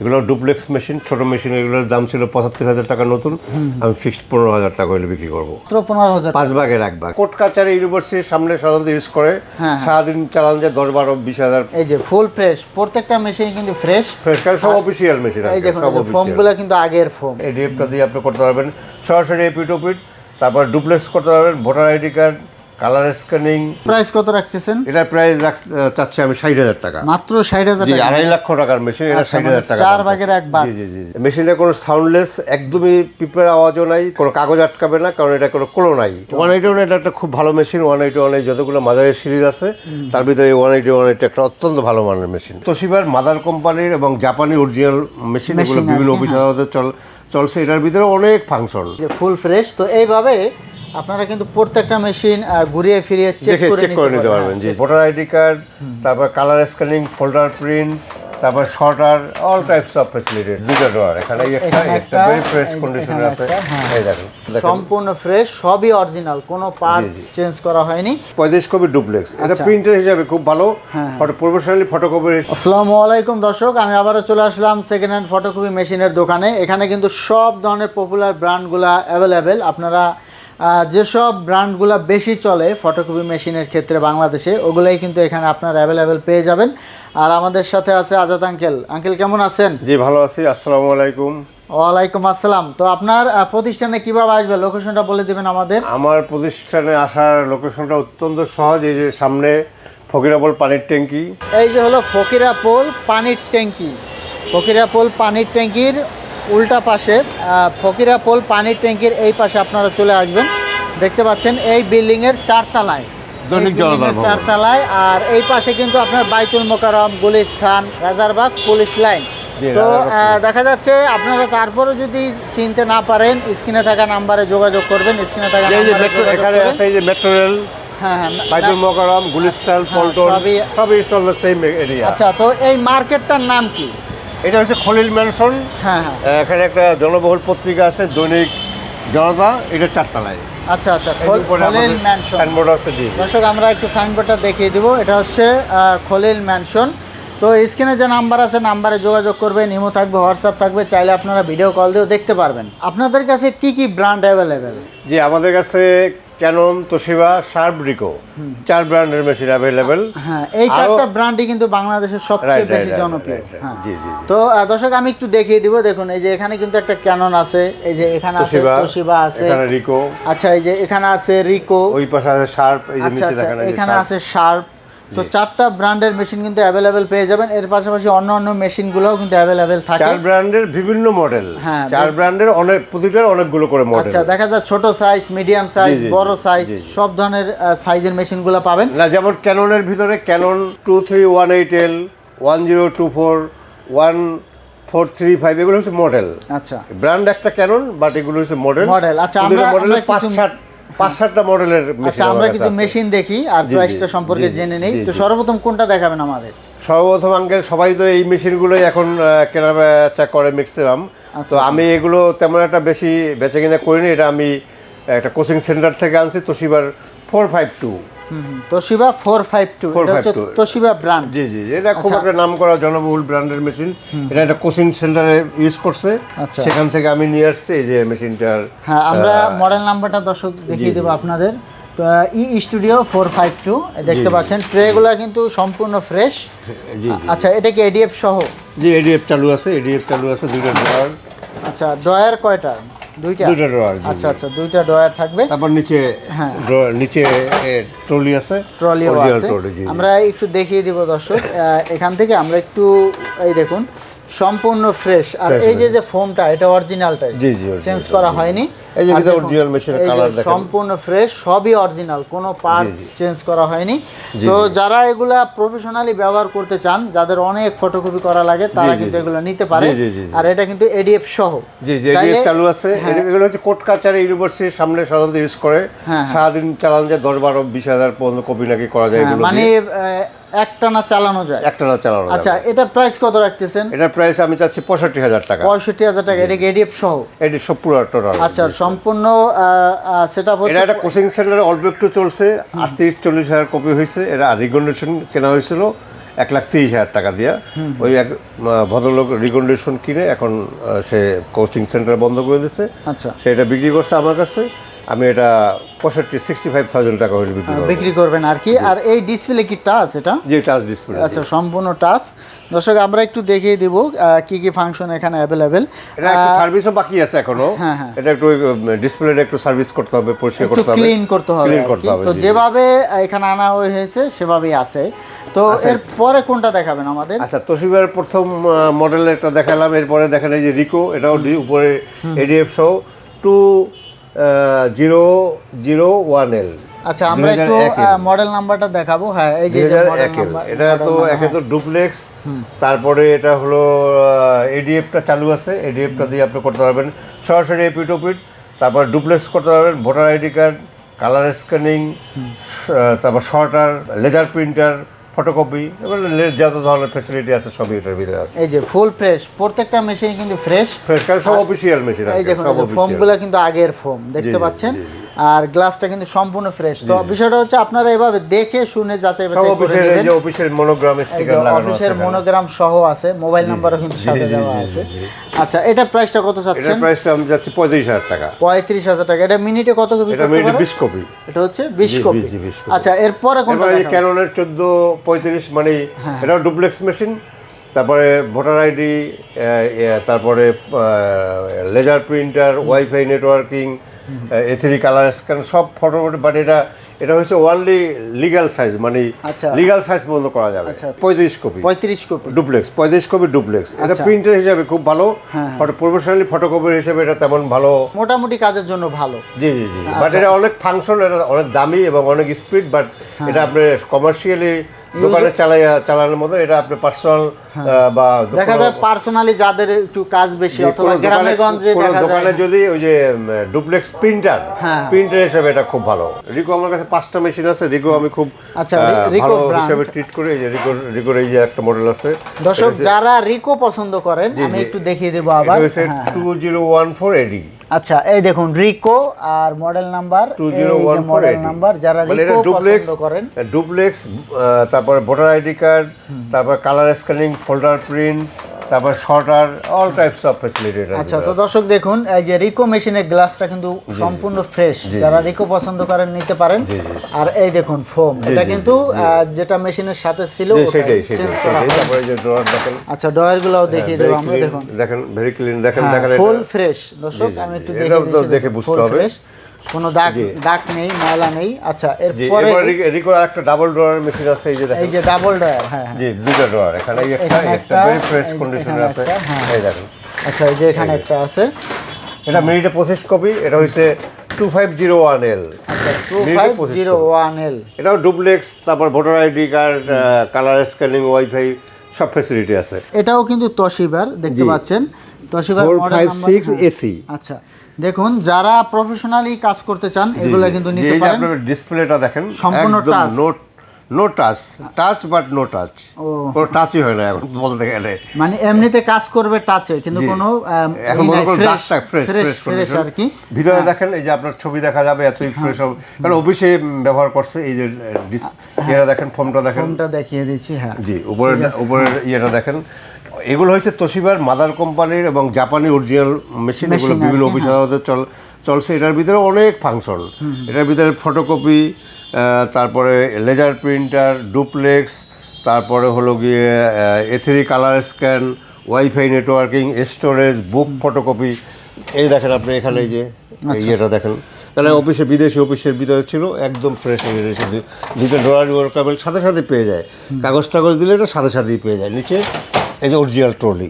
এগুলো duplex machine ছোট machine এগুলোর দাম ছিল পঁচাত্তর হাজার টাকা নতুন। আমি ফিক্সড পনেরো হাজার টাকা হলে বিক্রি করব। পনেরো হাজার পাঁচ ভাগের এক ভাগ। কোর্ট কাচারি ইউনিভার্সিটির সামনে সাধারণত ইউজ করে। হ্যাঁ, হ্যাঁ। সারাদিন চালান যায় দশ বারো বিশ হাজার। এই যে ফুল ফ্রেশ প্রত্যেকটা মেশিন কিন্তু ফ্রেশ ফ্রেশ কারণ সব অফিসিয়াল মেশিন এই দেখুন সব ফোমগুলো কিন্তু আগের ফোম এই ডিএফটা দিয়ে আপনি করতে পারবেন। সরাসরি এপিট ওপিট তারপর ডুপ্লেক্স করতে পারবেন। Voter ID card colour scanning price কত রাখতেছেন? এটা প্রাইস চাচ্ছি আমি ষাট হাজার টাকা। মাত্র ষাট হাজার টাকা। আড়াই লক্ষ টাকার মেশিন এটা আচ্ছা, ষাট মানে হাজার টাকা চার ভাগের। এক ভাগ। জি জি জি মেশিনে কোনো সাউন্ডলেস একদমই পিপের আওয়াজও নাই কোনো কাগজ আটকাবে না কারণ এটা কোনো কোলো নাই। ওয়ান এইটি ওয়ান এটা একটা খুব ভালো মেশিন ওয়ান এইটি ওয়ান যতগুলো মাদারের সিরিজ আছে তার ভিতরে ওয়ান এইটি ওয়ান এটা একটা অত্যন্ত ভালো মানের মেশিন তো তোশিবার মাদার কোম্পানির এবং জাপানি অরিজিনাল মেশিন এগুলো বিভিন্ন অফিস আদালতে চল চলছে এটার ভিতরে অনেক ফাংশন ফুল ফ্রেশ তো এইভাবে আপনারা কিন্তু প্রত্যেকটা মেশিন ঘুরিয়ে ফিরিয়ে চেক করে চেক করে নিতে পারবেন। জি ভোটার আইডি কার্ড তারপর কালার স্ক্যানিং ফোল্ডার প্রিন্ট তারপর sorter all types of facility দুটো ডোয়ার এখানে একটা একটা ভেরি ফ্রেশ কন্ডিশনে আছে। হ্যাঁ। এই দেখেন সম্পূর্ণ ফ্রেশ সবই অরিজিনাল কোনো পার্টস চেঞ্জ করা হয়নি। পঁয়ত্রিশ কপি ডুপ্লেক্স এটা আচ্ছা। প্রিন্টার হিসাবে খুব ভালো। ফটো প্রফেশনালি ফটোকপি আসসালামু আলাইকুম দর্শক আমি আবারও চলে আসলাম সেকেন্ড হ্যান্ড ফটোকপি মেশিনের দোকানে। এখানে কিন্তু সব ধরনের পপুলার ব্র্যান্ডগুলা অ্যাভেলেবেল আপনারা যেসব ব্র্যান্ডগুলা বেশি চলে ফটোকপি মেশিনের ক্ষেত্রে বাংলাদেশে ওগুলাই কিন্তু এখানে আপনারা অ্যাভেলেবেল পেয়ে যাবেন। আর আমাদের সাথে আছে আজাদ আঙ্কেল। আঙ্কেল কেমন আছেন? জি ভালো আছি। আসসালামু আলাইকুম। ওয়ালাইকুম আসসালাম। তো আপনার প্রতিষ্ঠানে কীভাবে আসবে? লোকেশনটা বলে দিবেন আমাদের। আমার প্রতিষ্ঠানে আসার লোকেশনটা অত্যন্ত সহজ। এই যে সামনে ফকিরাবল পানির ট্যাঙ্কি। এই যে হলো ফকিরা পোল পানির ট্যাঙ্কি। ফকিরা পোল পানির ট্যাঙ্কির উল্টা পাশে ফকিরা পোল পানির ট্যাঙ্কির এই পাশে আপনারা চলে আসবেন। দেখতে পাচ্ছেন এই বিল্ডিংয়ের চারতলায়। দৈনিক চারতলায় আর এই পাশে কিন্তু আপনার বাইতুল মোকারম গুলিস্তান রাজারবাগ পুলিশ লাইন। তো দেখা যাচ্ছে আপনারা তারপরে যদি চিনতে না পারেন স্ক্রিনে থাকা নাম্বারে যোগাযোগ করবেন স্ক্রিনে থাকা মেট্রো এখানে আছে এই যে মেট্রো রেল হ্যাঁ হ্যাঁ বাইতুল মোকারম গুলিস্তান পল্টন সবই- সেম এরিয়া আচ্ছা তো এই মার্কেটটার নাম কি? এটা হচ্ছে খলিল ম্যানশন হ্যাঁ হ্যাঁ। এখানে একটা জনবহুল পত্রিকা আছে দৈনিক জনতা এটা চারতলায়। আচ্ছা আচ্ছা খলিল ম্যানশন সাইনবোর্ড আছে জি দর্শক আমরা একটু সাইনবোর্ডটা দেখিয়ে দিব। এটা হচ্ছে খলিল ম্যানশন তো স্ক্রিনে যে নাম্বার আছে নাম্বারে যোগাযোগ করবেন ইমো থাকবে হোয়াটসঅ্যাপ থাকবে চাইলে আপনারা ভিডিও কল দিয়েও দেখতে পারবেন। আপনাদের কাছে কি কি ব্র্যান্ড অ্যাভেলেবেল জি আমাদের কাছে ক্যানন তোশিবা শার্প রিকো চার ব্র্যান্ডের মেশিন অ্যাভেলেবেল হ্যাঁ এই চারটা ব্র্যান্ডই কিন্তু বাংলাদেশের সবচেয়ে বেশি জনপ্রিয়. হ্যাঁ। জি, জি। তো দর্শক আমি একটু দেখিয়ে দিব। দেখুন এই যে এখানে কিন্তু একটা ক্যানন আছে এই যে এখানে আছে তোশিবা তোশিবা আছে। এখানে রিকো আচ্ছা এই যে এখানে আছে রিকো ওই পাশে আছে শার্প এই যে আচ্ছা নিচে আচ্ছা দেখেন এখানে আছে শার্প তো চারটা ব্র্যান্ডের মেশিন কিন্তু অ্যাভেলেবেল পেয়ে যাবেন। এর পাশাপাশি অন্য অন্য মেশিনগুলোও কিন্তু অ্যাভেলেবেল থাকে। চার ব্র্যান্ডের বিভিন্ন মডেল হ্যাঁ, চার ব্র্যান্ডের অনেক প্রতিটার অনেকগুলো করে মডেল আচ্ছা দেখা যায় ছোট সাইজ মিডিয়াম সাইজ বড় সাইজ। সব ধরনের সাইজের মেশিনগুলো পাবেন। না যেমন ক্যাননের ভিতরে Canon two three one eight L one zero two four one four three five এগুলো হচ্ছে মডেল আচ্ছা। ব্র্যান্ড একটা ক্যানন বাট এগুলো হচ্ছে মডেল মডেল আচ্ছা, আমরা- আমরা পাঁচ সাত পাঁচ সাতটা মডেলের আচ্ছা আমরা কিছু মেশিন দেখি আর প্রাইসটা সম্পর্কে জেনে নেই। তো সর্বপ্রথম কোনটা দেখাবেন আমাদের? সর্বপ্রথম আঙ্কেল সবাই তো এই মেশিনগুলোই এখন কেনাবেচা কেনা বেচা করে ম্যাক্সিমাম আচ্ছা, তো আমি এগুলো তেমন একটা বেশি বেচা কিনা করিনি। এটা আমি একটা কোচিং সেন্টার থেকে আনছি তোশিবার four five two Toshiba four five two এটা হচ্ছে তোশিবা ব্র্যান্ড জি জি এটা খুব আচ্ছা। একটা নাম করা জনবহুল ব্র্যান্ডের মেশিন এটা একটা কোচিং সেন্টারে ইউজ করছে। আচ্ছা। সেখান থেকে আমি নিয়ে আসছি এই যে মেশিনটার হ্যাঁ আমরা মডেল নাম্বারটা দর্শক দেখিয়ে দেবো আপনাদের। তো e studio four five two দেখতে। পাচ্ছেন ট্রেগুলো কিন্তু সম্পূর্ণ ফ্রেশ জি জি। আচ্ছা এটা কি এডিএফ সহ? জি এডিএফ চালু আছে এডিএফ চালু আছে দুইটা ড্রয়ার আচ্ছা ড্রয়ার কয়টা? দুইটা? দুইটা ড্রয়ার আচ্ছা আচ্ছা দুইটা ড্রয়ার থাকবে। তারপর নিচে হ্যাঁ। নিচে ট্রলি আছে। ট্রলিও আছে। আমরা একটু দেখিয়ে দিব দর্শক। এখান থেকে আমরা একটু এই দেখুন সম্পূর্ণ ফ্রেশ আর এই যে যে ফোমটা এটা অরিজিনালটা জি, জি, চেঞ্জ করা হয়নি। এই যে ভিতরে এই যে colour দেখেন। সম্পূর্ণ ফ্রেশ সবই অরিজিনাল কোনো পার্টস চেঞ্জ করা হয়নি। তো যারা এগুলা প্রফেশনালি ব্যবহার করতে চান যাদের অনেক ফটোকপি করা লাগে তারা কিন্তু এগুলো নিতে পারে। আর এটা কিন্তু এডিএফ সহ। জি জি এডিএফ চালু আছে। হ্যাঁ। এগুলো হচ্ছে কোর্ট কাচারি ইউনিভার্সিটির সামনে সাধারণত ইউজ করে। হ্যাঁ, হ্যাঁ। সারাদিন চালান যায় দশ বারো বিশ হাজার পর্যন্ত কপি নাকি করা যায় মানে একটানা চালানো যায়। একটা না চালানো আচ্ছা এটা প্রাইস কত রাখতেছেন? এটার প্রাইস আমি চাচ্ছি পঁয়ষট্টি হাজার টাকা। পঁয়ষট্টি হাজার টাকা এটা এডিএফ সহ? এটি সব পুরো টোটাল আচ্ছা সম্পূর্ণ সেট আপ এটা একটা কোচিং সেন্টারে অল্প একটু চলছে। আটত্রিশ চল্লিশ হাজার কপি হয়েছে। এটা রিকন্ডিশন কেনা হয়েছিল এক লাখ তিরিশ হাজার টাকা দিয়া। ওই এক ভদ্রলোক রিকন্ডিশন কিনে এখন সে কোচিং সেন্টার বন্ধ করে দিচ্ছে আচ্ছা। সেটা বিক্রি করছে আমার কাছে। আমি এটা পঁয়ষট্টি সিক্সটি ফাইভ থাউজেন্ড টাকা হলে বিক্রি বিক্রি করবেন আর কি। আর এই ডিসপ্লে কি টাচ এটা? যে টাচ ডিসপ্লে আচ্ছা সম্পূর্ণ টাচ দর্শক আমরা একটু দেখিয়ে দিব কি কি ফাংশন এখানে অ্যাভেলেবেল এটা একটু সার্ভিসও বাকি আছে এখনও। হ্যাঁ, হ্যাঁ। এটা একটু ডিসপ্লেটা একটু সার্ভিস করতে হবে পরিষ্কার করতে হবে। ক্লিন করতে হবে ক্লিন করতে হবে তো। যেভাবে এখানে আনা হয়েছে সেভাবেই আছে। তো এর পরে কোনটা দেখাবেন আমাদের? আচ্ছা তোশিবার প্রথম মডেল একটা দেখালাম। এরপরে দেখেন এই যে রিকো এটাও উপরে এডিএফ সহ two zero zero one L. আচ্ছা আমরা একটু মডেল নাম্বারটা দেখাবো। হ্যাঁ এই যে এটা তো একে তো ডুপ্লেক্স তারপরে এটা হলো এডিএফটা চালু আছে। এডিএফটা দিয়ে আপনি করতে পারবেন। সরাসরি এপিট ওপিট তারপর ডুপ্লেক্স করতে পারবেন। Voter ID card colour scanning তারপর শর্টার লেজার প্রিন্টার ফটোকপি যত ধরনের ফেসিলিটি আছে সবই এটার ভিতরে আছে। এই যে ফুল ফ্রেশ প্রত্যেকটা মেশিন কিন্তু ফ্রেশ ফ্রেশ কারণ সব অফিসিয়াল মেশিন এই দেখুন ফর্মগুলো কিন্তু আগের ফোম দেখতে পাচ্ছেন? আর গ্লাসটা কিন্তু সম্পূর্ণ ফ্রেশ তো বিষয়টা হচ্ছে আপনারা এভাবে দেখে শুনে যাচাই বাছাই করে অফিসের এই নেবেন। যে অফিসের মনোগ্রাম স্টিকার লাগানো আছে অফিসের মনোগ্রাম সহ আছে মোবাইল নাম্বারও কিন্তু সাথে দেওয়া আছে। আচ্ছা এটা প্রাইসটা কত চাচ্ছেন? প্রাইসটা আমি যাচ্ছি পঁয়ত্রিশ হাজার টাকা। পঁয়ত্রিশ হাজার টাকা। এটা মিনিটে কত কপি এটা মিনিটে পারে বিশ কপি। এটা হচ্ছে বিশ জি, কপি। জি, 20 কপি। আচ্ছা এরপরে কোনটা দেখাবেন? ক্যাননের চোদ্দ পঁয়ত্রিশ মানে। এটাও ডুপ্লেক্স মেশিন তারপরে ভোটার আইডি তারপরে laser printer wifi networking A three colour scan সব ফটো বাট এটা এটা হচ্ছে ওনলি লিগ্যাল সাইজ মানে আচ্ছা। লিগ্যাল সাইজ বন্ধ করা যাবে আচ্ছা। পঁয়ত্রিশ কপি পঁয়ত্রিশ কপি ডুপ্লেক্স পঁয়ত্রিশ কপি ডুপ্লেক্স এটা আচ্ছা। প্রিন্টার হিসাবে খুব ভালো ফটো প্রফেশনালি ফটোকপির হিসেবে এটা তেমন ভালো মোটামুটি কাজের জন্য ভালো জি জি জি আচ্ছা। বাট এটা অনেক ফাংশন এটা অনেক দামি এবং অনেক স্পিড বাট হ্যাঁ। এটা আপনি কমার্শিয়ালি দোকানে চালাই চালানোর মতো এটা আপনি পার্সোনাল বা দেখা যায় পার্সোনালি যাদের একটু কাজ বেশি অথবা গ্রামে গঞ্জে দেখা দোকানে যদি ওই যে ডুপ্লেক্স প্রিন্টার হ্যাঁ। প্রিন্টার হিসেবে এটা খুব ভালো। রিকো আমার কাছে পাঁচটা মেশিন আছে। রিকো আমি খুব আচ্ছা, রিকো হিসেবে ট্রিট করি। এই যে রিকো রিকোর এই যে একটা মডেল আছে। দর্শক যারা রিকো পছন্দ করেন আমি একটু দেখিয়ে দেবো আবার। হ্যাঁ, two zero one four AD আচ্ছা এই দেখুন রিকো আর model number two zero one model number যারা মানে রিকো পছন্দ করেন। ডুপ্লেক্স তারপর ভোটার আইডি কার্ড তারপর কালার স্ক্যানিং ফোল্ডার প্রিন্ট তারপর sorter all types of facility আচ্ছা তো দর্শক দেখুন এই যে রিকো মেশিনের গ্লাসটা কিন্তু সম্পূর্ণ ফ্রেশ যারা রিকো পছন্দ করেন নিতে পারেন। আর এই দেখুন ফোম এটা কিন্তু যেটা মেশিনের সাথে ছিল সেটাই সেটাই। হয়। তারপরে এই যে ড্রয়ার দেখেন। আচ্ছা ডয়ার গুলাও দেখিয়ে দেবো very আমরা দেখুন। দেখেন ভেরি ক্লিন দেখেন হ্যাঁ, দেখেন ফুল ফ্রেশ দর্শক আমি একটু দেখে দেখে বুঝতে হবে। কোনো দাগ দাগ নেই ময়লা নেই। আচ্ছা এরপরে রিকোর একটা ডাবল ড্রয়ার মেশিন আছে এই যে দেখেন। এই যে ডাবল হ্যাঁ হ্যাঁ। জি দুইটা ড্রয়ার এখানে একটা একটা ভেরি ফ্রেশ কন্ডিশনে আছে। হ্যাঁ। এই দেখেন। আচ্ছা এই যে এখানে একটা আছে। এটা মিনিটে পঁচিশ কপি এটা হচ্ছে two five zero one L আচ্ছা টু মিনিটে ফাইভ 25 জিরো ওয়ান এল এটাও ডুপ্লেক্স তারপর voter ID card colour scanning wifi সব ফ্যাসিলিটি আছে। এটাও কিন্তু তশিবার দেখতে পাচ্ছেন। তশিবার model five number six AC আচ্ছা। দেখুন যারা প্রফেশনালি কাজ করতে চান এগুলো কিন্তু নিতে এই যে পারেন। আপনার ডিসপ্লেটা দেখেন সম্পূর্ণ touch। No no touch touch but no touch ও। টাচই হয় না এখন বলতে গেলে। মানে এমনিতে কাজ করবে টাচে কিন্তু কোনো এখন মনে করুন দাগটা ফ্রেশ fresh, ফ্রেশ আর কি। হ্যাঁ। ভিতরে দেখেন এই যে আপনার ছবি দেখা যাবে এতই ফ্রেশ হবে। কারণ অফিসে ব্যবহার করছে এই যে ডিস- ইয়েটা দেখেন ফর্মটা দেখেন। ফোনটা দেখিয়ে দিচ্ছি হ্যাঁ। জি উপরের উপরের ইয়েটা দেখেন। এগুলো হয়েছে তোশিবার মাদার কোম্পানির এবং জাপানি অরিজিনাল মেশিন এগুলো বিভিন্ন কি, অফিস আদালতে চল চলছে। এটার ভিতরে অনেক ফাংশন এটার ভিতরে ফটোকপি তারপরে লেজার প্রিন্টার ডুপ্লেক্স তারপরে হলো গিয়ে এথিরি colour scan wifi networking storage book photocopy এই দেখেন আপনি এখানে এই যে ইয়েটা দেখেন। কারণ অফিসে বিদেশি অফিসের ভিতরে ছিল একদম ফ্রেশ হয়ে গেছে। দুটো ড্রয়ার ওয়ার্কাবেল সাথে সাথে পেয়ে যায়। কাগজ টাগজ দিলে এটা সাথে সাথেই পেয়ে যায়। নিচে এই যে অরিজিনাল ট্রলি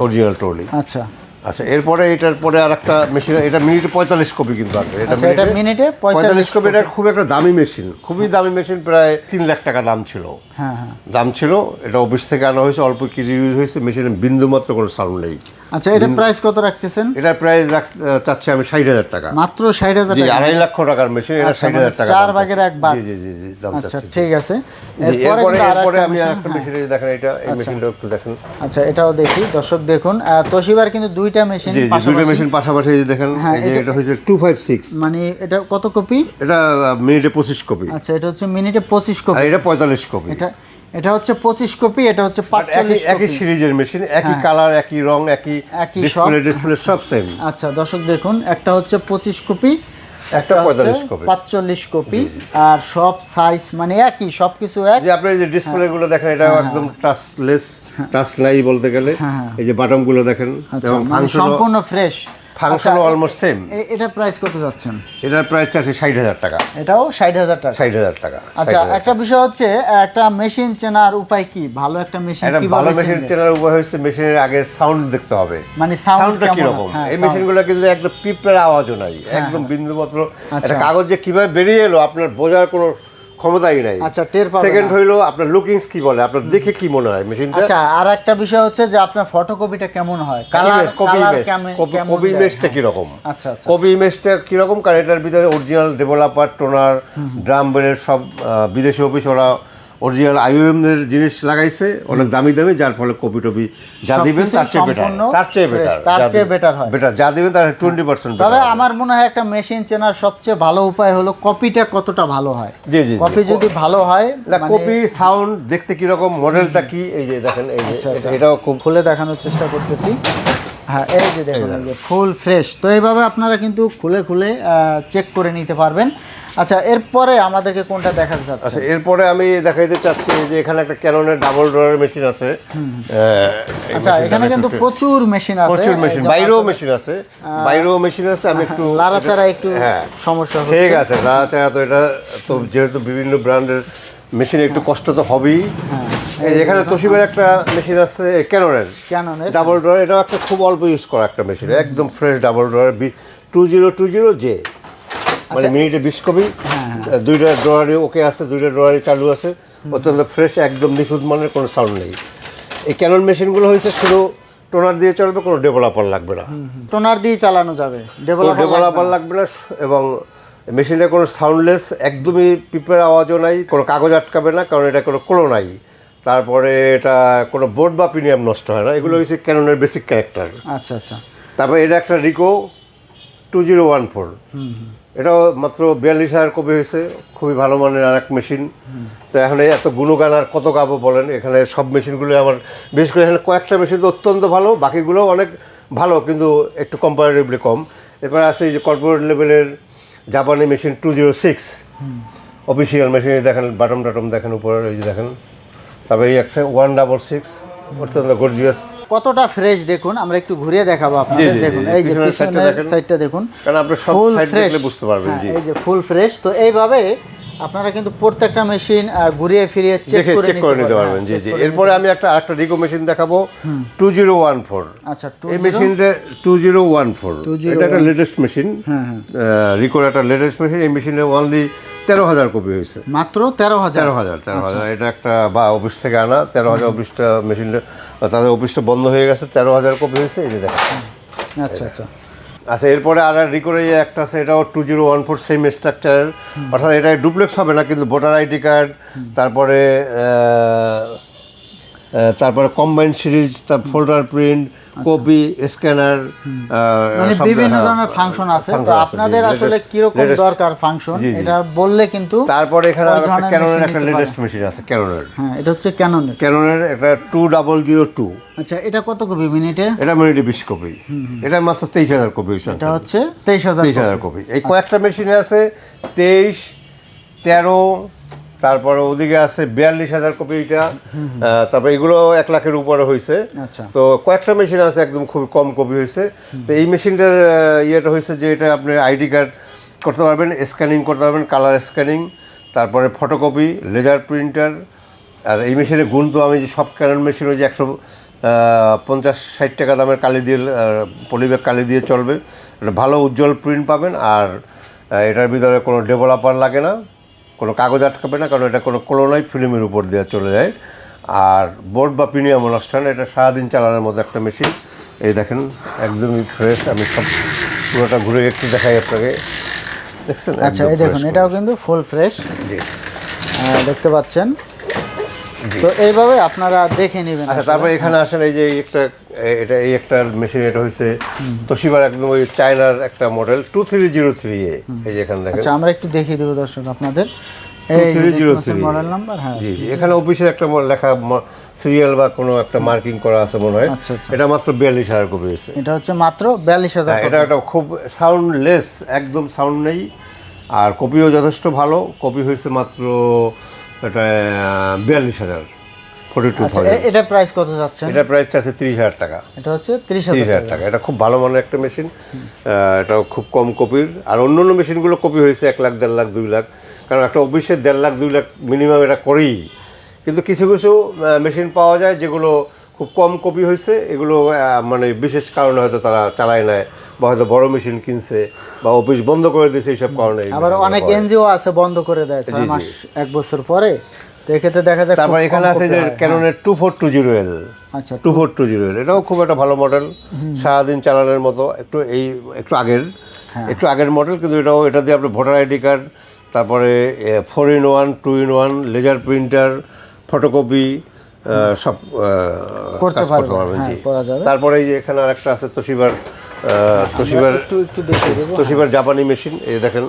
অরিজিনাল ট্রলি আচ্ছা। আচ্ছা এরপরে এটার পরে আর একটা মেশিন এটা মিনিটে পঁয়তাল্লিশ কপি কিন্তু আসবে আচ্ছা, এটা মিনিটে পঁয়তাল্লিশ কপি এটা খুব একটা দামি মেশিন খুবই দামি মেশিন প্রায় তিন লাখ টাকা দাম ছিল। হ্যাঁ হ্যাঁ। দাম ছিল এটা অফিস থেকে আনা হয়েছে অল্প কিছু ইউজ হয়েছে মেশিনের বিন্দু মাত্র কোনো সাউন্ড নেই। আচ্ছা এটা প্রাইস কত রাখতেছেন? এটা রাখ- চাচ্ছি আমি ষাট হাজার টাকা। মাত্র ষাট হাজার টাকা। আড়াই লক্ষ টাকার মেশিন এটা আচ্ছা, ষাট মানে হাজার টাকা চার ভাগের এক ভাগ। জি জি জি দাম আচ্ছা ঠিক আছে। এরপরে এরপরে আমি। মেশিন দেখেন এটা এই মেশিনটা একটু দেখেন। আচ্ছা এটাও দেখি দর্শক দেখুন। তোশিবার কিন্তু দুইটা মেশিন জি জি দুটো মেশিন পাশাপাশি দেখেন হ্যাঁ, এই যে এটা- হচ্ছে টু ফাইভ সিক্স মানে এটা কত কপি এটা মিনিটে পঁচিশ কপি আচ্ছা এটা হচ্ছে মিনিটে পঁচিশ আর কপি এটা পঁয়তাল্লিশ কপি এটা এটা হচ্ছে পঁচিশ কপি এটা হচ্ছে একই পাঁচচল্লিশ একই সিরিজের মেশিন একই হ্যাঁ। কালার একই রং একই একই ডিসপ্লে। ডিসপ্লে সব সেম আচ্ছা দর্শক দেখুন একটা হচ্ছে পঁচিশ কপি একটা 45 কপি। পাঁচচল্লিশ কপি আর সব সাইজ মানে একই সব কিছু এক। যে আপনি এই যে ডিসপ্লে গুলো দেখেন এটা একদম টাচলেস টাচ নাই বলতে গেলে। হ্যাঁ, হ্যাঁ। এই যে বাটনগুলো দেখেন আচ্ছা মানে সম্পূর্ণ ফ্রেশ ফাংশনও অলমোস্ট সেম এটা প্রাইস কত যাচ্ছেন? এটার প্রাইস চাচ্ছি ষাট হাজার টাকা। এটাও ষাট হাজার টাকা? ষাট হাজার টাকা আচ্ছা একটা বিষয় হচ্ছে একটা মেশিন চেনার উপায় কি? ভালো একটা মেশিন একটা ভালো মেশিন চেনার উপায় হচ্ছে মেশিনের আগে সাউন্ড দেখতে হবে। মানে সাউন্ডটা কীরকম? হ্যাঁ, এই। মেশিনগুলো কিন্তু একদম পিঁপড়ের আওয়াজও নাই একদম বিন্দুমাত্র। আচ্ছা। একটা কাগজ যে কীভাবে বেরিয়ে এলো আপনার বোঝার কোনো ক্ষমতাই নাই আচ্ছা, টের পাবে সেকেন্ড হইল আপনার লুকিংস কি বলে? আপনার দেখে কি মনে হয় মেশিনটা আচ্ছা আর একটা বিষয় হচ্ছে যে আপনার ফটোকপিটা কেমন হয়? কালার কপি কপি ইমেজটা কি কীরকম? আচ্ছা আচ্ছা। কপি ইমেজটা কীরকম? কারণ এটার ভিতরে অরিজিনাল ডেভেলপার টোনার ড্রাম বেলের সব বিদেশি অফিস ওরা অরিজিনাল আইওএম এর জিনিস লাগাইছে অনেক দামি দামি যার ফলে কপি টপি যা দিবেন তার চেয়ে বেটার তার চেয়ে বেটার তার চেয়ে বেটার হয়। বেটার যা দিবেন তার টোয়েন্টি পার্সেন্ট তবে আমার মনে হয় একটা মেশিন চেনার সবচেয়ে ভালো উপায় হলো কপিটা কতটা ভালো হয়। জি জি কপি যদি ভালো হয় মানে কপি সাউন্ড দেখতে কীরকম মডেলটা কি এই যে দেখেন এই যে আচ্ছা, আচ্ছা। এটা- এটাও খুব খুলে দেখানোর চেষ্টা করতেছি। হ্যাঁ এই যে দেখুন এই যে ফুল ফ্রেশ তো এইভাবে আপনারা কিন্তু খুলে খুলে চেক করে নিতে পারবেন। আচ্ছা এরপরে আমাদেরকে কোনটা দেখাতে চাচ্ছে আচ্ছা এরপরে আমি দেখাইতে চাচ্ছি যে এখানে একটা ক্যাননের ডাবল ডোরের মেশিন আছে। আচ্ছা এখানে কিন্তু প্রচুর মেশিন আছে। প্রচুর মেশিন বাইরেও মেশিন আছে। বাইরেও মেশিন আছে আমি একটু লাড়াচাড়া একটু হ্যাঁ। সমস্যা ঠিক আছে নাড়াচাড়া তো এটা তো যেহেতু বিভিন্ন ব্র্যান্ডের মেশিন একটু কষ্ট তো হবেই। হ্যাঁ। এই যে এখানে তোশিবার একটা মেশিন আছে ক্যাননের। ক্যাননের। ডাবল ড্রয়ার এটাও একটা খুব অল্প ইউজ করা একটা মেশিন একদম fresh double drawer two zero two zero J. মানে আচ্ছা। মিনিটে বিশ কপি। হ্যাঁ, দুইটা ড্রয়ারে ওকে আছে দুইটা ড্রয়ারে চালু আছে। অত্যন্ত ফ্রেশ একদম নিখুঁত মানের কোনো সাউন্ড নেই। এই ক্যানন মেশিনগুলো হয়েছে শুধু টোনার দিয়ে চলবে কোনো ডেভেলপার লাগবে না। টোনার দিয়ে চালানো যাবে ডেভেলপার লাগবে না এবং মেশিনে কোনো সাউন্ডলেস একদমই পিপের আওয়াজও নাই কোনো কাগজ আটকাবে না কারণ এটা কোনো কোলো নাই। তারপরে এটা কোনো বোর্ড বা প্রিমিয়াম নষ্ট হয় না এগুলো হচ্ছে ক্যাননের বেসিক ক্যারেক্টার আচ্ছা আচ্ছা। তারপরে এটা একটা Ricoh two zero one four এটাও মাত্র বিয়াল্লিশ হাজার কপি হয়েছে খুবই ভালো মানের আর এক মেশিন তো এখন এই এত গুণগান আর কত গাবো বলেন এখানে সব মেশিনগুলো আমার বিশেষ করে এখানে কয়েকটা মেশিন তো অত্যন্ত ভালো বাকিগুলো অনেক ভালো কিন্তু একটু কম্পারেটিভলি কম। এরপর আছে এই যে কর্পোরেট লেভেলের জাপানি machine two zero six. Official machine দেখেন বাটম টাটম দেখেন উপরে ওই যে দেখেন। তারপরে এই একটা ওয়ান ডাবল সিক্স অত্যন্ত গর্জিয়াস কতটা ফ্রেশ দেখুন আমরা একটু ঘুরে দেখাবো আপনাদের। দেখুন এই যে পিছনের। সাইডটা দেখুন। কারণ আপনি সব সাইড দেখলে বুঝতে পারবেন, জি। এই যে ফুল ফ্রেশ তো এইভাবে আপনারা কিন্তু প্রত্যেকটা মেশিন ঘুরিয়ে ফিরিয়ে চেক করে চেক করে নিতে পারবেন জি জি। এরপরে আমি একটা একটা রিকো মেশিন দেখাবো টু জিরো ওয়ান ফোর আচ্ছা এই মেশিনটা টু জিরো ওয়ান ফোর 2014 এটা একটা লেটেস্ট মেশিন হ্যাঁ, হ্যাঁ। রিকোর একটা লেটেস্ট মেশিন এই মেশিনে অনলি তেরো হাজার কপি হয়েছে। মাত্র তেরো হাজার? তেরো হাজার তেরো আচ্ছা। হাজার এটা একটা বা অফিস থেকে আনা তেরো হাজার অফিসটা মেশিনটা তাদের অফিসটা বন্ধ হয়ে গেছে তেরো হাজার কপি হয়েছে এই যে দেখেন। আচ্ছা আচ্ছা। আচ্ছা এরপরে আর রিকোরে একটা আছে, এটাও two zero one four same structure অর্থাৎ এটা ডুপ্লেক্স হবে না, কিন্তু ভোটার আইডি কার্ড তারপরে তারপরে কম্বাইন সিরিজ তার ফোল্ডার প্রিন্ট কপি স্ক্যানার মানে বিভিন্ন ধরনের ফাংশন আছে। তো আপনাদের আসলে কীরকম দরকার ফাংশন। এটা বললে কিন্তু তারপরে এখানে একটা ক্যাননের একটা লেটেস্ট মেশিন আছে ক্যাননের হ্যাঁ এটা হচ্ছে ক্যাননের ক্যাননের একটা টু ডাবল জিরো টু আচ্ছা এটা কত কপি মিনিটে? এটা মিনিটে বিশ কপি। এটা মাত্র তেইশ হাজার কপি এটা হচ্ছে তেইশ হাজার তেইশ হাজার কপি। এই কয়েকটা মেশিনে আছে তেইশ তেরো তারপরে ওদিকে আছে বিয়াল্লিশ হাজার কপি এটা। তারপরে এগুলো এক লাখের উপরে হয়েছে আচ্ছা। তো কয়েকটা মেশিন আছে একদম খুব কম কপি হয়েছে তো এই মেশিনটার ইয়েটা হয়েছে যে এটা আপনি আইডি কার্ড করতে পারবেন স্ক্যানিং করতে পারবেন কালার স্ক্যানিং তারপরে ফটোকপি লেজার প্রিন্টার আর এই মেশিনের গুণ তো আমি যে সব ক্যানন মেশিন ওই যে একশো পঞ্চাশ ষাট টাকা দামের কালি দিয়ে পলিব্যাগ কালি দিয়ে চলবে। ভালো উজ্জ্বল প্রিন্ট পাবেন আর এটার ভিতরে কোনো ডেভেলপার লাগে না। কোনো কাগজ আটকাবে না কারণ এটা কোনো কোলোনাই ফিল্মের উপর দিয়ে চলে যায়। আর বোর্ড বা প্রিমিয়াম অনুষ্ঠান এটা সারাদিন চালানোর মতো একটা মেশিন এই দেখেন একদমই ফ্রেশ আমি সব পুরোটা ঘুরে একটু দেখাই আপনাকে। দেখছেন? আচ্ছা এই দেখুন এটাও কিন্তু ফুল ফ্রেশ জি। দেখতে পাচ্ছেন। তো এইভাবে আপনারা দেখে নেবেন আচ্ছা তারপরে এখানে আসেন এই যে একটা এটা এই একটা মেশিন এটা হয়েছে তোশিবার একদম ওই চায়নার একটা model two three zero three এ এই যে এখানে দেখেন। আচ্ছা আমরা একটু দেখিয়ে দেবো দর্শক আপনাদের। মডেল নাম্বার হ্যাঁ। জি জি এখানে অফিসে একটা লেখা সিরিয়াল বা কোনো একটা মার্কিং করা আছে মনে হয়। আচ্ছা, আচ্ছা। এটা মাত্র বিয়াল্লিশ হাজার কপি হয়েছে। এটা হচ্ছে মাত্র বিয়াল্লিশ হাজার হ্যাঁ, এটা একটা খুব সাউন্ডলেস একদম সাউন্ড নেই। আর কপিও যথেষ্ট ভালো কপি হয়েছে মাত্র এটা বিয়াল্লিশ হাজার। ফোর্টি টু আচ্ছা এটা প্রাইস কত যাচ্ছে? এটা প্রাইস চাচ্ছে তিরিশ হাজার টাকা। এটা হচ্ছে তিরিশ হাজার টাকা। এটা খুব ভালো মানের একটা মেশিন এটা খুব কম কপির আর অন্য অন্য মেশিনগুলো কপি হয়েছে এক লাখ দেড় লাখ দুই লাখ। কারণ একটা অফিসে দেড় লাখ দুই লাখ মিনিমাম এটা করেই। কিন্তু কিছু কিছু মেশিন পাওয়া যায় যেগুলো খুব কম কপি হয়েছে। এগুলো মানে বিশেষ কারণে হয়তো তারা চালায় নেয় বা হয়তো বড় মেশিন কিনছে বা অফিস বন্ধ করে দিয়েছে এইসব কারণে আবার অনেক এনজিও আছে বন্ধ করে দেয় ছয়। মাস এক বছর পরে। তো এক্ষেত্রে দেখা যায় তারপর এখানে আছে যে হয়। ক্যাননের two four two zero L আচ্ছা টু ফোর টু জিরো এটাও খুব একটা ভালো মডেল সারাদিন চালানোর মতো একটু এই একটু আগের। হ্যাঁ। একটু আগের মডেল কিন্তু এটাও এটা দিয়ে আপনি ভোটার আইডি কার্ড তারপরে four in one two in one laser printer photocopy সব করতে পারবেন, জি। হ্যাঁ। তারপরে এই যে এখানে আরেকটা আছে তোশিবার তোশিবার তোশিবার জাপানি মেশিন এই দেখেন।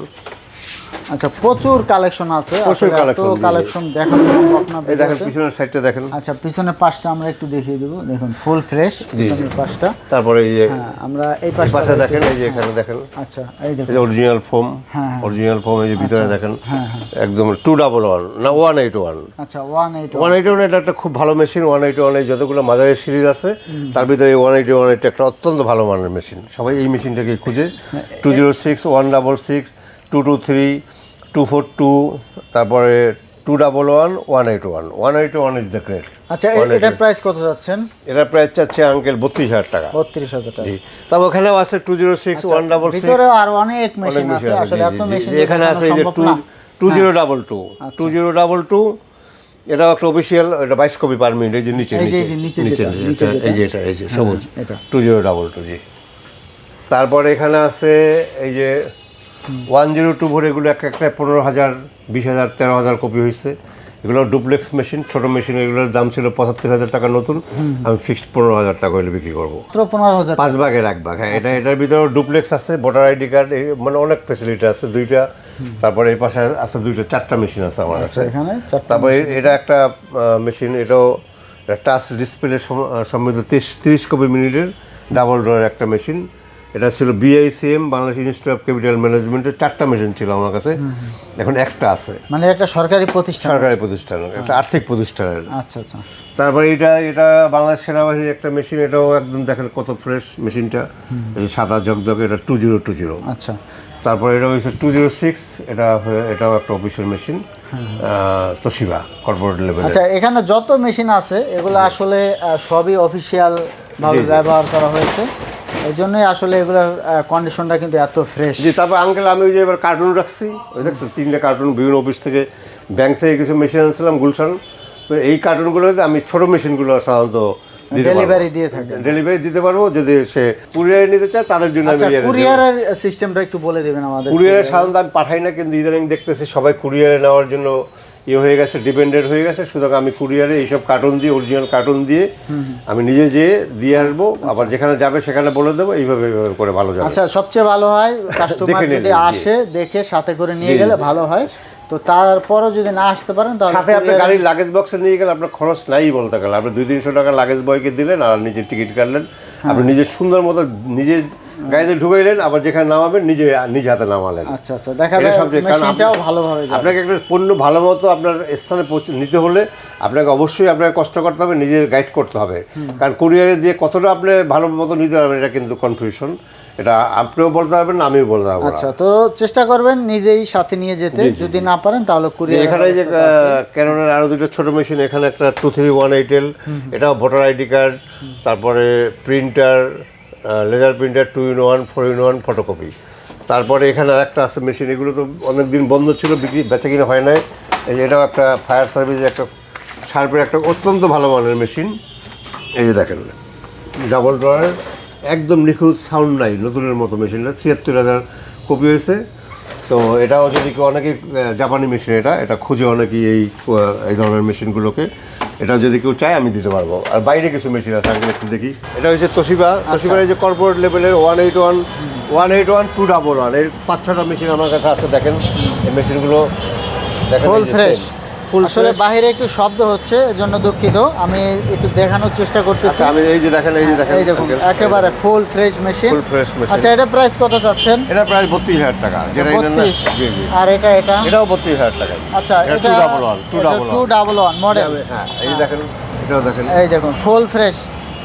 আচ্ছা প্রচুর কালেকশন আছে। প্রচুর জি। কালেকশন দেখানো সম্ভব না এই দেখেন পিছনের সাইডটা দেখেন। আচ্ছা পিছনের পাশটা আমরা একটু দেখিয়ে দেবো। দেখুন ফুল ফ্রেশ পিছনের পাশটা। তারপরে এই যে হ্যাঁ আমরা এই পাশটা পাশে দেখেন এই যে এখানে দেখেন। আচ্ছা এই দেখুন। অরিজিনাল ফোম হ্যাঁ, হ্যাঁ। অরিজিনাল ফোম এই যে ভিতরে দেখেন। হ্যাঁ, হ্যাঁ। একদম টু ডাবল ওয়ান না ওয়ান এইট ওয়ান আচ্ছা one eight one eight one এটা একটা খুব ভালো মেশিন ওয়ান এইট ওয়ান এই যতগুলো মাদারের সিরিজ আছে তার ভিতরে ওয়ান এইট ওয়ান এটা একটা অত্যন্ত ভালো মানের মেশিন সবাই এই মেশিনটাকে খুঁজে। হ্যাঁ, two zero six one double six two two three two four two তারপরে two double one one eight one one eight one is the great আচ্ছা এটার প্রাইস কত যাচ্ছেন এটার প্রাইস চাচ্ছে আঙ্কেল বত্রিশ হাজার টাকা। বত্রিশ হাজার টাকা। জি তারপর ওখানেও আছে two zero six one double six আর অনেক মেশিন আছে আসলে এত জি, জি, মেশিন এখানে আছে এই যে two two zero double two two zero double two এটাও একটা অফিসিয়াল এটা বাইশ কপি পার মিনিট এই যে নিচে নিচে নিচে এই যে এটা এই যে সবুজ। Two zero double two G. তারপরে এখানে আছে এই যে ওয়ান জিরো টু ভোর এগুলো এক একটা পনেরো হাজার বিশ হাজার তেরো হাজার কপি হয়েছে। এগুলো ডুপ্লেক্স মেশিন ছোট মেশিন এগুলোর দাম ছিল পঁচাত্তর হাজার টাকা নতুন। আমি ফিক্সড পনেরো হাজার টাকা হলে বিক্রি করব। পনেরো হাজার পাঁচ ভাগের এক ভাগ হ্যাঁ এটা এটার ভিতরে ডুপ্লেক্স আছে ভোটার আইডি কার্ড মানে অনেক ফেসিলিটি আছে দুইটা। তারপরে এই পাশে আছে দুইটা চারটা মেশিন আছে আমার কাছে। তারপরে এটা একটা মেশিন এটাও টাচ ডিসপ্লে সমৃদ্ধ তিরিশ তিরিশ কপি মিনিটের ডাবল ডোরের একটা মেশিন। এটা ছিল BICM Bangladesh institute of capital ম্যানেজমেন্টের চারটা মেশিন ছিল আমার কাছে। এখন একটা আছে। মানে একটা সরকারি প্রতিষ্ঠান। সরকারি প্রতিষ্ঠান একটা আর্থিক প্রতিষ্ঠানের আচ্ছা আচ্ছা। তারপরে এটা এটা বাংলাদেশ সেনাবাহিনীর একটা মেশিন এটাও একদম দেখেন কত ফ্রেশ মেশিনটা সাদা জগদগ এটা টু জিরো টু জিরো আচ্ছা। তারপরে এটা হয়েছে টু জিরো সিক্স এটা এটাও একটা অফিসিয়াল মেশিন তোশিবা কর্পোরেট লেভেলে আচ্ছা এখানে যত মেশিন আছে এগুলো আসলে সবই অফিসিয়াল ভাবে। ব্যবহার করা হয়েছে। এই জন্যই আসলে এগুলোর কন্ডিশনটা কিন্তু এত ফ্রেশ জি তারপর আঙ্কেল আমি ওই যে এবার কার্টুন রাখছি। ওই দেখছেন তিনটে কার্টুন বিভিন্ন অফিস থেকে ব্যাংক থেকে কিছু মেশিন আনছিলাম গুলশান। এই কার্টুনগুলোতে আমি ছোট মেশিনগুলো সাধারণত ডেলিভারি দিয়ে থাকে। ডেলিভারি দিতে পারব যদি সে কুরিয়ারে নিতে চায় তাদের জন্য আচ্ছা আমি কুরিয়ারের সিস্টেমটা একটু বলে দেবেন আমাদের কুরিয়ারে সাধারণত আমি পাঠাই না কিন্তু ইদানিং দেখতেছি সবাই কুরিয়ারে নেওয়ার জন্য ইয়ে হয়ে গেছে ডিপেন্ডেন্ট হয়ে গেছে সুতরাং আমি কুরিয়ারে এইসব কার্টুন দিয়ে অরিজিনাল কার্টুন দিয়ে আমি নিজে যেয়ে দিয়ে আসব আবার যেখানে যাবে সেখানে বলে দেবো এইভাবে এইভাবে করে ভালো যাবে। আচ্ছা সবচেয়ে ভালো হয় কাস্টমার যদি আসে দেখে সাথে করে নিয়ে গেলে ভালো হয়। তো তারপরও যদি না আসতে পারেন তাহলে সাথে আপনি গাড়ির লাগেজ বক্সে নিয়ে গেলে আপনার খরচ নাই বলতে গেলে। আপনি দুই তিনশো টাকা লাগেজ বয়কে দিলেন আর নিজে টিকিট কাটলেন। আপনি নিজের সুন্দর মতো নিজে গাড়িতে ঢুকাইলেন আবার যেখানে নামাবেন নিজে নিজে হাতে নামালেন। আচ্ছা আচ্ছা দেখা যায় সবচেয়ে- কারণ ভালোভাবে আপনাকে একটা পণ্য ভালো মতো আপনার স্থানে নিতে হলে আপনাকে অবশ্যই আপনাকে কষ্ট করতে হবে নিজের গাইড করতে হবে। কারণ কুরিয়ারে দিয়ে কতটা আপনি ভালো মতো নিতে পারবেন এটা কিন্তু কনফিউশন এটা আপনিও বলতে পারবেন আমিও বলতে পারব আচ্ছা তো চেষ্টা করবেন নিজেই সাথে নিয়ে যেতে। যদি না পারেন তাহলে কুরিয়ার এখানে যে ক্যাননের আরও দুটো ছোট মেশিন এখানে একটা two three one eight L এটাও ভোটার আইডি কার্ড তারপরে printer laser printer two in one four in one photocopy তারপরে এখানে আরেকটা আছে মেশিন এগুলো তো অনেক দিন বন্ধ ছিল, বিক্রি বেচা কিনা হয় নাই। এই যে এটাও একটা ফায়ার সার্ভিসের একটা শার্পের একটা অত্যন্ত ভালো মানের মেশিন এই যে দেখেন ডাবল ড্রয়ার একদম নিখুঁত সাউন্ড নাই, নতুনের মতো মেশিনটা ছিয়াত্তর হাজার কপি হয়েছে। তো এটাও যদি অনেকে জাপানি মেশিন এটা এটা খুঁজে অনেকেই এই এই ধরনের মেশিনগুলোকে এটা যদি কেউ চায় আমি দিতে পারব। আর বাইরে কিছু মেশিন আছে আমি একটু দেখি। এটা হচ্ছে তোশিবা তোশিবার এই যে কর্পোরেট লেভেলের one eight one one eight one two double ওয়ানের পাঁচ ছটা মেশিন আমার কাছে আছে দেখেন। এই মেশিনগুলো দেখেন ফ্রেশ। ফুল আসলে বাইরে একটু শব্দ হচ্ছে এজন্য দুঃখিত। আমি একটু দেখানোর চেষ্টা করতেছি। আচ্ছা আমি এই যে দেখেন এই যে দেখেন। এই দেখুন একেবারে full fresh machine. Full fresh machine. আচ্ছা এটা প্রাইস কত চাচ্ছেন? এটা প্রাইস বত্রিশ হাজার টাকা। যেটা জি জি। আর এটা এটা? এটাও বত্রিশ হাজার টাকা। আচ্ছা এটা এটা two double one two double two one double one model হ্যাঁ এই যে দেখেন এটাও দেখেন। এই দেখুন ফুল ফ্রেশ।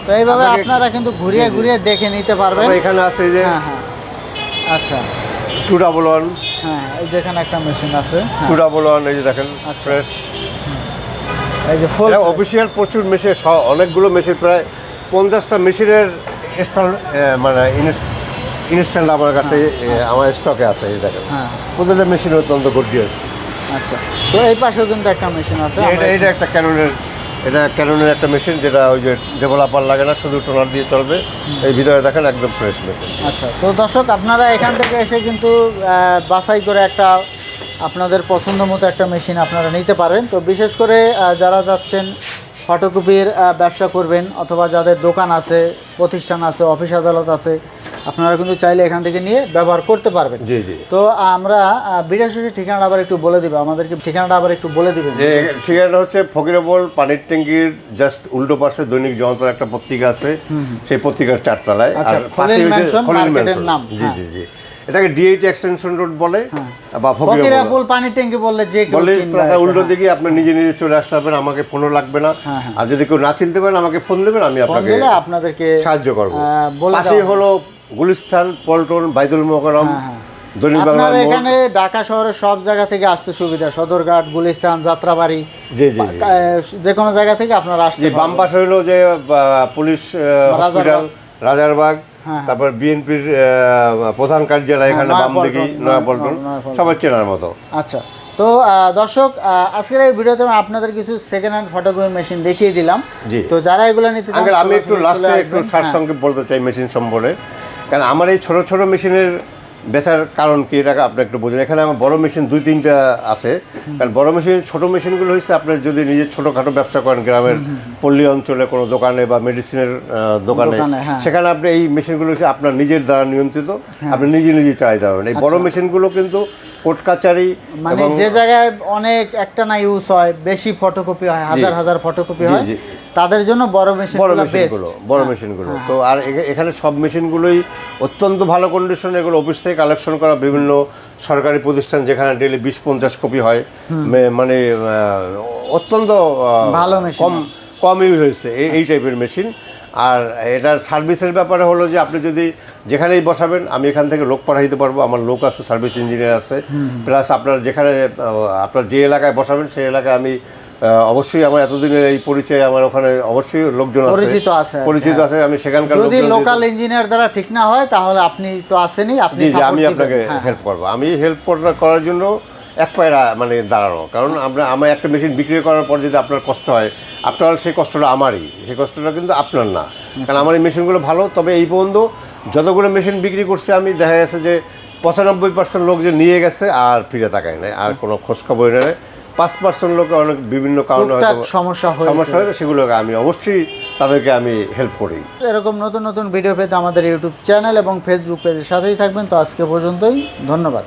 তো এইভাবে আপনারা কিন্তু ঘুরিয়ে। ঘুরিয়ে দেখে নিতে পারবেন। এখানে আছে যে হ্যাঁ হ্যাঁ। আচ্ছা। টু ডাবল ওয়ান হ্যাঁ এই যে এখানে একটা মেশিন আছে হ্যাঁ, টু ডাবল ওয়ান এই যে দেখেন আচ্ছা। ফ্রেশ এই যে ফুল অফিসিয়াল প্রচুর মেশিন অনেকগুলো মেশিন প্রায় পঞ্চাশটা মেশিনের স্টল মানে ইনস্ট্যান্ট আমার কাছে এ, আমার স্টকে আছে এই দেখেন। হ্যাঁ। প্রতিটা মেশিন অত্যন্ত গর্জিয়াস আচ্ছা। তো এই পাশেও কিন্তু একটা মেশিন আছে এটা এটা একটা ক্যাননের এটা ক্যাননের একটা মেশিন যেটা ওই যে ডেভেলপার লাগে না, শুধু টোনার দিয়ে চলবে। এই ভিতরে দেখেন একদম ফ্রেশ মেশিন আচ্ছা তো দর্শক, আপনারা এখান থেকে এসে কিন্তু বাছাই করে একটা আপনাদের পছন্দ মতো একটা মেশিন আপনারা নিতে পারেন। তো বিশেষ করে যারা যাচ্ছেন ফটোকপির ব্যবসা করবেন, অথবা যাদের দোকান আছে, প্রতিষ্ঠান আছে, অফিস আদালত আছে আপনারা কিন্তু চাইলে এখান থেকে নিয়ে ব্যবহার করতে পারবেন। জি জি। তো আমরা বিড়া শেষে ঠিকানাটা আবার একটু বলে দিব আমাদেরকে ঠিকানাটা আবার একটু বলে দিবেন। ঠিকানাটা হচ্ছে ফকিরাবল পানির ট্যাঙ্কির জাস্ট উল্টো পাশে দৈনিক জনতার একটা পত্রিকা আছে। সেই পত্রিকার চারতলায়। আচ্ছা, ম্যানশন। নাম, জি হ্যাঁ। জি জি। এটাকে ডিএইট এক্সটেনশন রোড বলে বা ফকিরাবল। ফকিরাপুল পানি ট্যাঙ্কি বললে যে বলে আর উল্টো হ্যাঁ। দিকে আপনি নিজে নিজে চলে আসতে পারবেন আমাকে ফোনও লাগবে না। হ্যাঁ, হ্যাঁ। আর যদি কেউ না চিনতে পারেন আমাকে ফোন দেবেন আমি আপনাকে আপনাদেরকে সাহায্য করব। পাশেই হলো গুলিস্তান পল্টন বাইদুল মোকারম হ্যাঁ, হ্যাঁ। আপনার এখানে ঢাকা শহরের সব জায়গা থেকে আসতে সুবিধা সদরঘাট গুলিস্তান যাত্রাবাড়ি জি জি যে কোনো জায়গা থেকে আপনারা আসতে বাম পাশে হলো যে পুলিশ হসপিটাল রাজারবাগ হ্যাঁ। তারপর বিএনপির প্রধান কার্যালয় এখানে বাম দিকে নয়াপল্টন। সবাই চেনার মতো আচ্ছা তো দর্শক আজকের এই ভিডিওতে আমি আপনাদের কিছু সেকেন্ড হ্যান্ড ফটোগ্রাফি মেশিন দেখিয়ে দিলাম জি। তো যারা এগুলো নিতে আমি একটু লাস্টে একটু। সারসংক্ষেপ বলতে চাই মেশিন সম্পর্কে কারণ আমার এই ছোট ছোট মেশিনের বেচার কারণ কি এটা আপনি একটু বোঝেন। এখানে আমার বড় মেশিন দুই তিনটা আছে। কারণ বড় মেশিন ছোট মেশিনগুলো হচ্ছে আপনার যদি নিজের ছোটোখাটো ব্যবসা করেন গ্রামের পল্লী অঞ্চলে কোনো দোকানে বা মেডিসিনের দোকানে হ্যাঁ। সেখানে আপনি এই মেশিনগুলো হচ্ছে আপনার নিজের দ্বারা নিয়ন্ত্রিত। আপনি নিজে নিজে চাহিদা পারবেন এই বড় মেশিনগুলো কিন্তু কোর্ট কাচারি মানে যে জায়গায় অনেক একটা না ইউজ হয় বেশি ফটোকপি হয় হাজার হাজার ফটোকপি হয় তাদের জন্য বড় মেশিন বড় মেশিনগুলো বড় মেশিনগুলো তো আর এখা- এখানে সব মেশিনগুলোই অত্যন্ত ভালো কন্ডিশন এগুলো অফিস থেকে কালেকশন করা বিভিন্ন সরকারি প্রতিষ্ঠান যেখানে ডেলি বিশ পঞ্চাশ কপি হয় মানে অত্যন্ত ভালো। কম কম ইউজ হয়েছে এই এই টাইপের মেশিন আর এটার সার্ভিসের ব্যাপারে হলো যে আপনি যদি যেখানেই বসাবেন আমি এখান থেকে লোক পাঠাইতে পারব। আমার লোক আছে সার্ভিস ইঞ্জিনিয়ার আছে। প্লাস আপনার যেখানে আপনার যে এলাকায় বসাবেন সেই এলাকায় আমি অবশ্যই আমার এতদিনের এই পরিচয় আমার ওখানে অবশ্যই লোকজন আছে। পরিচিত আছে পরিচিত হ্যাঁ। আছে আমি সেখানকার যদি লোকাল ইঞ্জিনিয়ার দ্বারা ঠিক না হয় তাহলে আপনি তো আসেনই আপনি আমি আপনাকে হ্যাঁ, হেল্প করব। আমি হেল্প করার জন্য এক পায়রা মানে দাঁড়ানো। কারণ আমরা আমার একটা মেশিন বিক্রি করার পর যদি আপনার কষ্ট হয় আপনার সেই কষ্টটা আমারই। সেই কষ্টটা কিন্তু আপনার না। কারণ আমার এই মেশিনগুলো ভালো তবে এই পর্যন্ত যতগুলো মেশিন বিক্রি করছে আমি দেখা গেছে যে পঁচানব্বই পার্সেন্ট লোক যে নিয়ে গেছে আর ফিরে তাকায় নাই। আর কোনো খোঁজ খবর নেই। পাঁচ পার্সেন্ট লোক অনেক বিভিন্ন কারণে সমস্যা হয়েছে। সমস্যা হয়েছে সেগুলোকে আমি অবশ্যই তাদেরকে আমি হেল্প করি। এরকম নতুন নতুন ভিডিও পেতে আমাদের ইউটিউব চ্যানেল এবং ফেসবুক পেজের সাথেই থাকবেন। তো আজকে পর্যন্তই ধন্যবাদ।